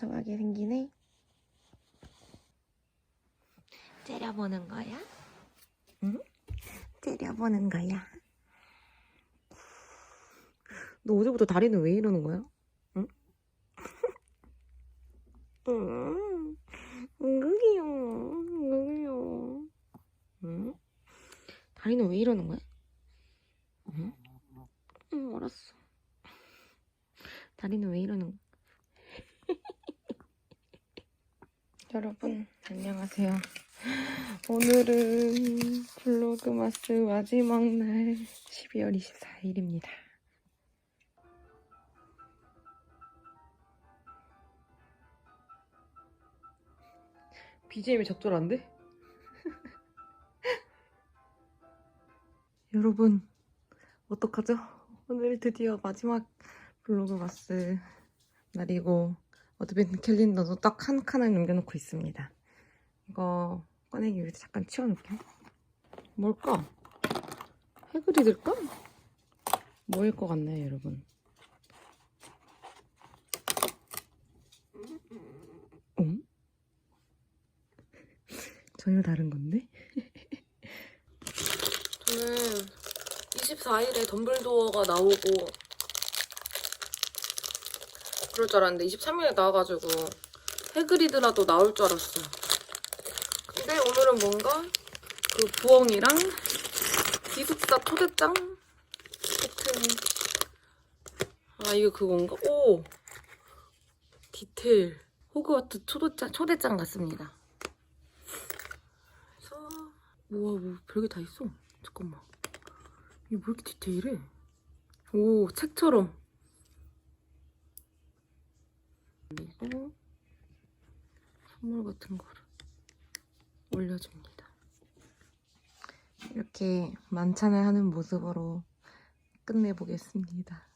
멍청하게 생기네. 째려보는 거야? 응? 째려보는 거야. 너 어제부터 다리는 왜 이러는 거야? 응? 응, 응, 귀여워. 응, 귀여워. 응? 다리는 왜 이러는 거야? 응? 응, 알았어. 다리는 왜 이러는 거야? 여러분, 안녕하세요. 오늘은 블로그마스 마지막 날 12월 24일입니다. BGM이 적절한데? 여러분, 어떡하죠? 오늘 드디어 마지막 블로그마스 날이고, 어드벤트 캘린더도 딱 한 칸을 남겨놓고 있습니다. 이거 꺼내기 위해서 잠깐 치워놓을게요. 뭘까? 해그리들까? 뭐일 것 같나요, 여러분? 응? 전혀 다른 건데? 저는 24일에 덤블도어가 나오고 그럴 줄 알았는데 23일에 나와가지고 해그리드라도 나올 줄 알았어요. 근데 오늘은 뭔가 그 부엉이랑 기숙사 초대장 같은 아 이거 그건가? 오 디테일 호그와트 초대장 초대장 같습니다. 그래서 우와 뭐 별게 다 있어. 잠깐만 이게 왜 이렇게 디테일해? 오 책처럼 그리고 선물 같은 거를 올려줍니다. 이렇게 만찬을 하는 모습으로 끝내보겠습니다.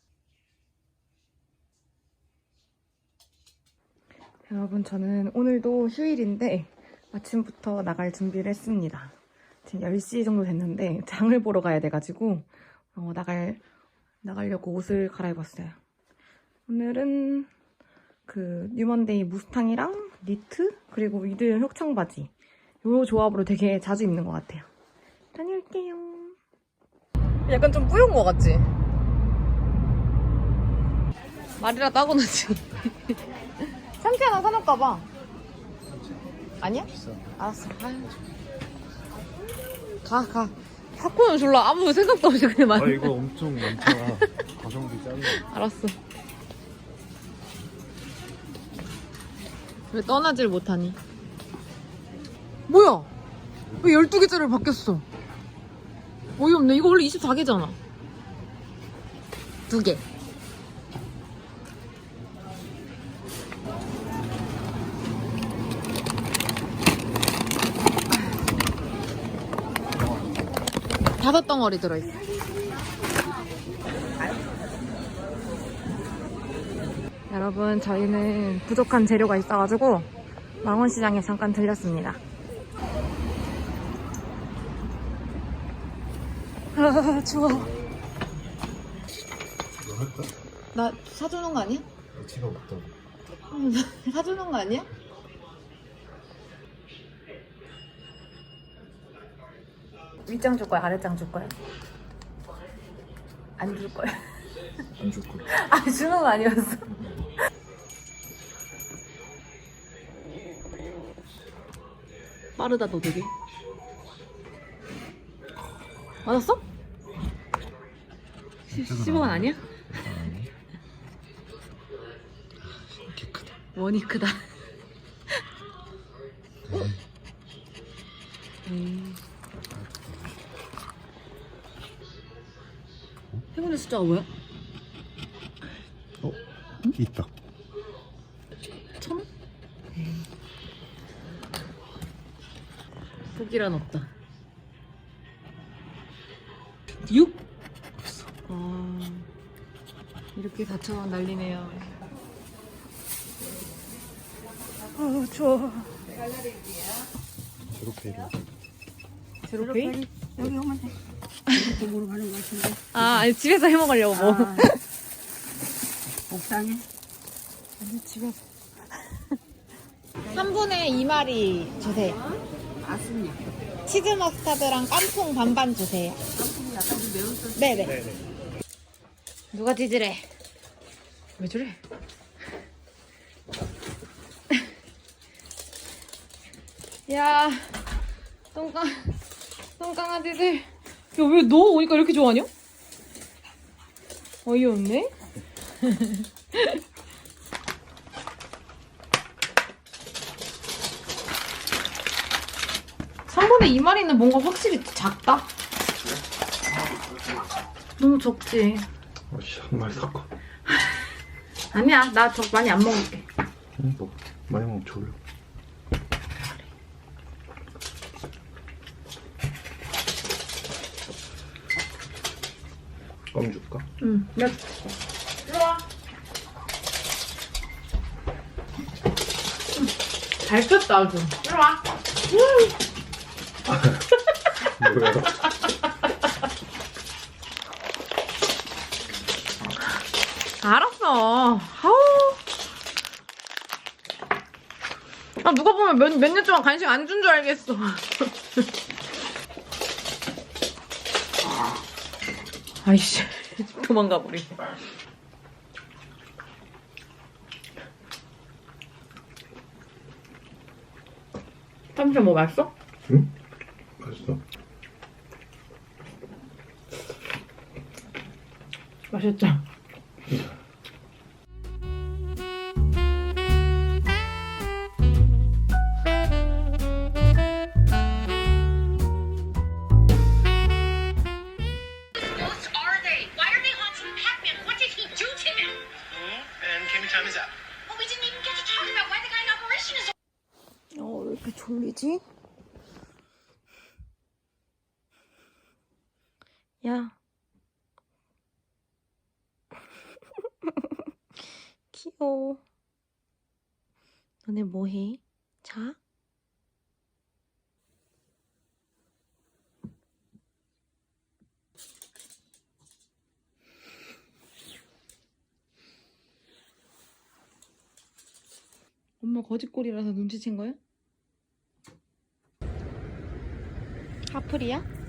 여러분, 저는 오늘도 휴일인데 아침부터 나갈 준비를 했습니다. 지금 10시 정도 됐는데 장을 보러 가야 돼가지고 어, 나갈, 나가려고 옷을 갈아입었어요. 오늘은 그 뉴먼데이 무스탕이랑 니트 그리고 위드 혁청 바지 요 조합으로 되게 자주 입는 것 같아요. 다녀올게요. 약간 좀 뿌연 것 같지? 말이라도 하고 나지. 상체 하나 사놓을까 봐. 아니야? 알았어. 아유. 가, 가. 사코는 졸라 아무 생각도 없이 그냥 말. 아 이거 엄청 많잖아. 가성비 짱이야. 알았어. 왜 떠나질 못하니? 뭐야? 왜 12개짜리로 바뀌었어? 어이없네. 이거 원래 24개잖아. 두 개. 다섯 덩어리 들어있어. 여러분 저희는 부족한 재료가 있어가지고 망원시장에 잠깐 들렸습니다. 아, 추워. 할까? 나 사주는 거 아니야? 지가 없다. 음, 사주는 거 아니야? 윗장 줄 거야? 아랫장 줄 거야? 안 줄 거야? 안 줄 거야. 아 주는 거 아니었어. 빠르다 너 되게. 맞았어? 시- 15원 아니야? 이렇게 크다. 원이 크다. 음. 행운의 숫자가 뭐야? 어? 있다. 천 원? 복이란 없다. 6? 없어. 아, 이렇게 4천원 날리네요. 아, 추워. 이렇게. 제로페이? 여기 오면 돼. 이쪽으로 가는 것 같은데. 아, 아니, 집에서 해 먹으려고 뭐. 아, 옥상에? 아니, 집에서. 3분의 2마리 주세요. 맞습니다. 치즈 머스타드랑 깐풍 반반 주세요. 깐풍이 약간 좀 매운데. 네네. 누가 찌질해? 왜 저래? 야, 똥강, 똥강아지들. 야, 왜 너 오니까 이렇게 좋아하냐? 어이없네? 삼분의 2마리는 뭔가 확실히 작다? 너무 적지. 아씨 한 마리 사고. 아니야, 나적 많이 안 먹을게. 응, 뭐 많이 먹으면 졸려. 껌 줄까? 응. 몇? 이리 와. 잘 켰다, 아주. 이리 와. 뭐야? 알았어. 아우. 아, 누가 보면 몇, 몇 년 동안 간식 안 준 줄 알겠어. 아이씨. 도망가 버리. 삼촌 뭐 맛있어? 응? 맛있어. 맛있죠? What are they? Why are they haunting Pac-Man? 야. 귀여워. 너네 뭐 해? 자? 엄마 거짓골이라서 눈치챈 거야? 하플이야?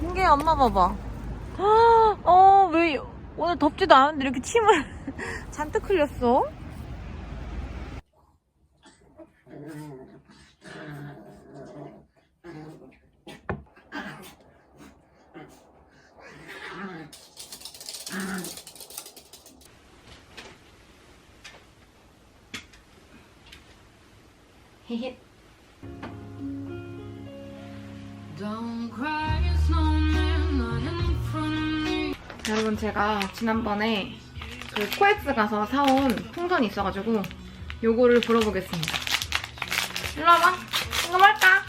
이게 엄마 봐봐. 어, 왜 오늘 덥지도 않은데 이렇게 침을 잔뜩 흘렸어? 헤헤. 여러분 제가 지난번에 그 코엑스 가서 사온 풍선이 있어가지고 요거를 불어보겠습니다. 일로 와봐. 이거 뭘까?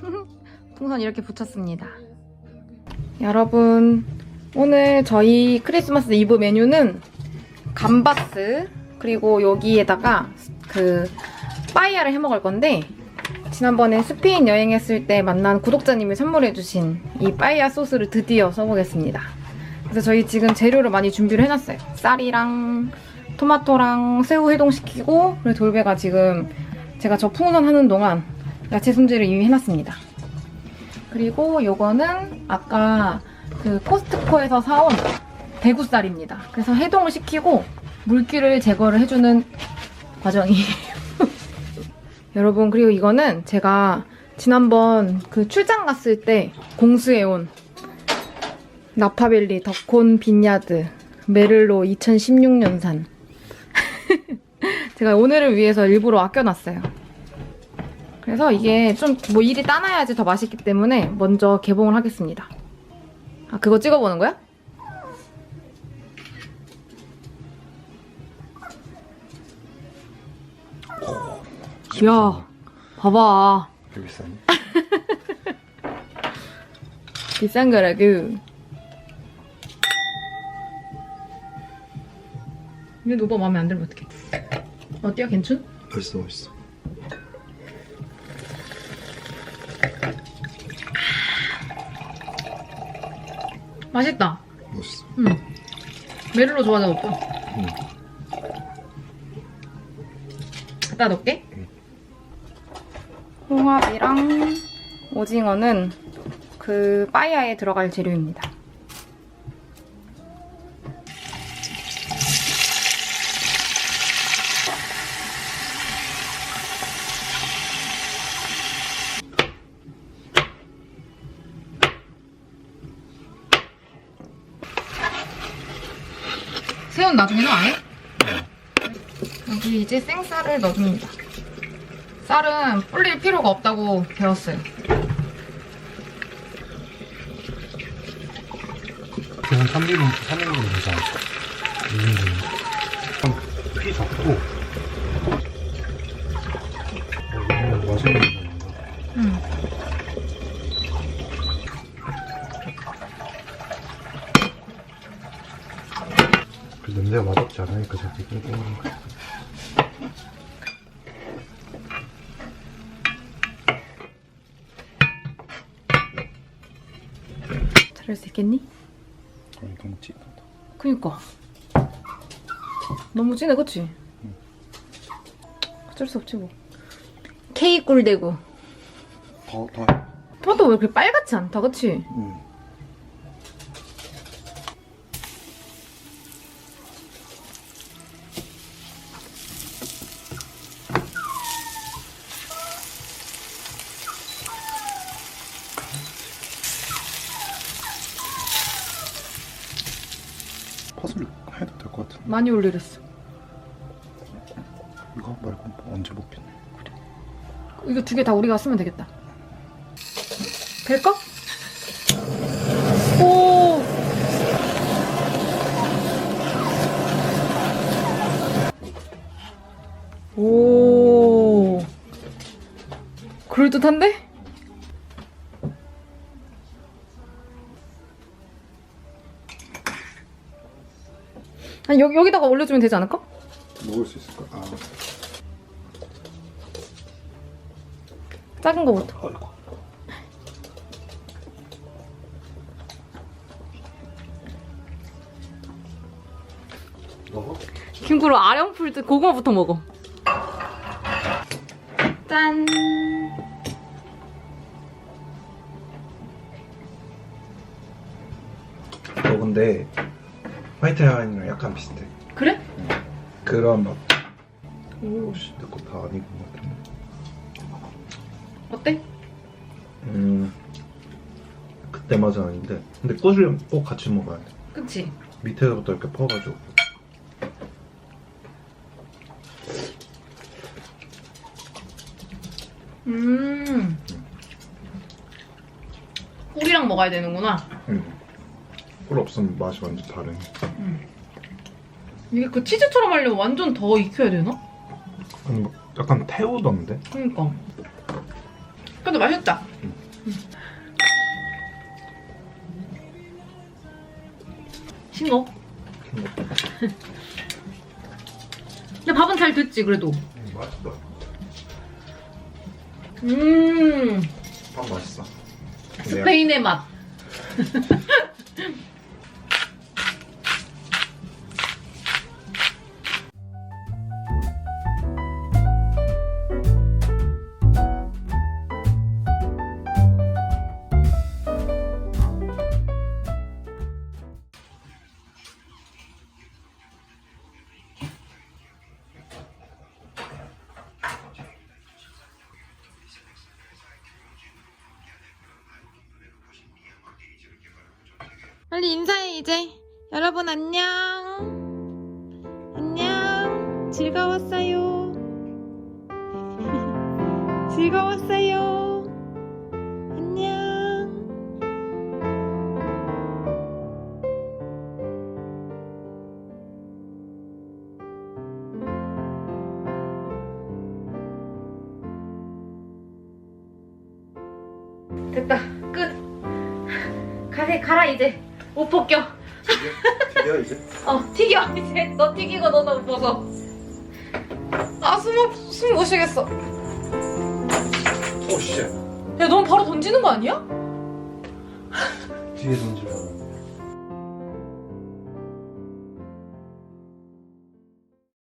풍선 이렇게 붙였습니다. 여러분 오늘 저희 크리스마스 이브 메뉴는 감바스 그리고 여기에다가 그 빠이야를 해 먹을 건데 지난번에 스페인 여행했을 때 만난 구독자님이 선물해주신 이 빠이야 소스를 드디어 써보겠습니다. 그래서 저희 지금 재료를 많이 준비를 해놨어요. 쌀이랑 토마토랑 새우 해동시키고 그리고 돌배가 지금 제가 저 풍선 하는 동안 야채 손질을 이미 해놨습니다. 그리고 요거는 아까 그 코스트코에서 사온 대구쌀입니다. 그래서 해동을 시키고 물기를 제거를 해주는 과정이에요. 여러분 그리고 이거는 제가 지난번 그 출장 갔을 때 공수해온 나파벨리 더콘 빈야드 메를로 2016년산 제가 오늘을 위해서 일부러 아껴놨어요. 그래서 이게 좀 뭐 일이 따놔야지 더 맛있기 때문에 먼저 개봉을 하겠습니다. 아, 그거 찍어보는 거야? 야 봐봐. 비싸니? 비싼 거라고. 근데 오빠 마음에 안 들면 어떡해. 어때요? 괜찮? 맛있어, 맛있어. 맛있다. 맛있어 응. 메를로 좋아하잖아, 오빠. 응. 갖다 놓을게. 홍합이랑 오징어는 그 빠이야에 들어갈 재료입니다. 새우는 나중에 넣어, 안 해? 여기 이제 생쌀을 넣어줍니다. 쌀은 불릴 필요가 없다고 배웠어요. 그냥 3인분 3인분 되지 않을까? 2인분 피 적고 어, 이거 맛있는 거 나온다 응. 그 냄새가 맛없지 않으니까 저렇게 꽁꽁 잘할 수 있겠니? 어, 이거 너무 찐하다 그니까. 너무 진해, 그치? 어쩔 수 없지, 뭐. K 꿀대구. 더, 더 토마토 왜 그렇게 빨갛지 않다, 그치? 응. 퍼즐 해도 될 것 같은데 많이 올리랬어. 이거 말고 뭐 언제 먹겠네 이거 두 개 다 우리가 쓰면 되겠다. 될까? 오! 오! 그럴듯한데? 아니, 여기, 여기다가 올려주면 되지 않을까? 먹을 수 있을까? 아 작은 거부터. 아이고 먹어? 김구로 아령풀 고구마부터 먹어. 짠. 너 근데 화이트 와인이랑 약간 비슷해 그래? 그런 맛 오 씨 내거 다 아닌 것 같은데 어때? 음 그때 맛은 아닌데 근데 꿀을 꼭 같이 먹어야 돼 그치? 밑에서부터 이렇게 퍼가지고 음. 꿀이랑 먹어야 되는구나. 음. 꿀 없으면 맛이 완전 다르네 이게 그 치즈처럼 하려면 완전 더 익혀야 되나? 아니 뭐 약간 태우던데 그니까. 근데 맛있다. 음. 음. 싱거. 근데 밥은 잘 됐지, 그래도. 음, 맛있다 음. 밥 맛있어 스페인의 맛. 빨리 인사해 이제. 여러분 안녕. 안녕. 즐거웠어요. 즐거웠어요. 됐다. 끝. 가세 가라 이제 옷 벗겨 튀겨 이제? 어 튀겨 이제 너 튀기고 너는 옷 벗어 아 숨, 숨못 쉬겠어 오 씨. 야 넌 바로 던지는 거 아니야? 뒤에 던지려고.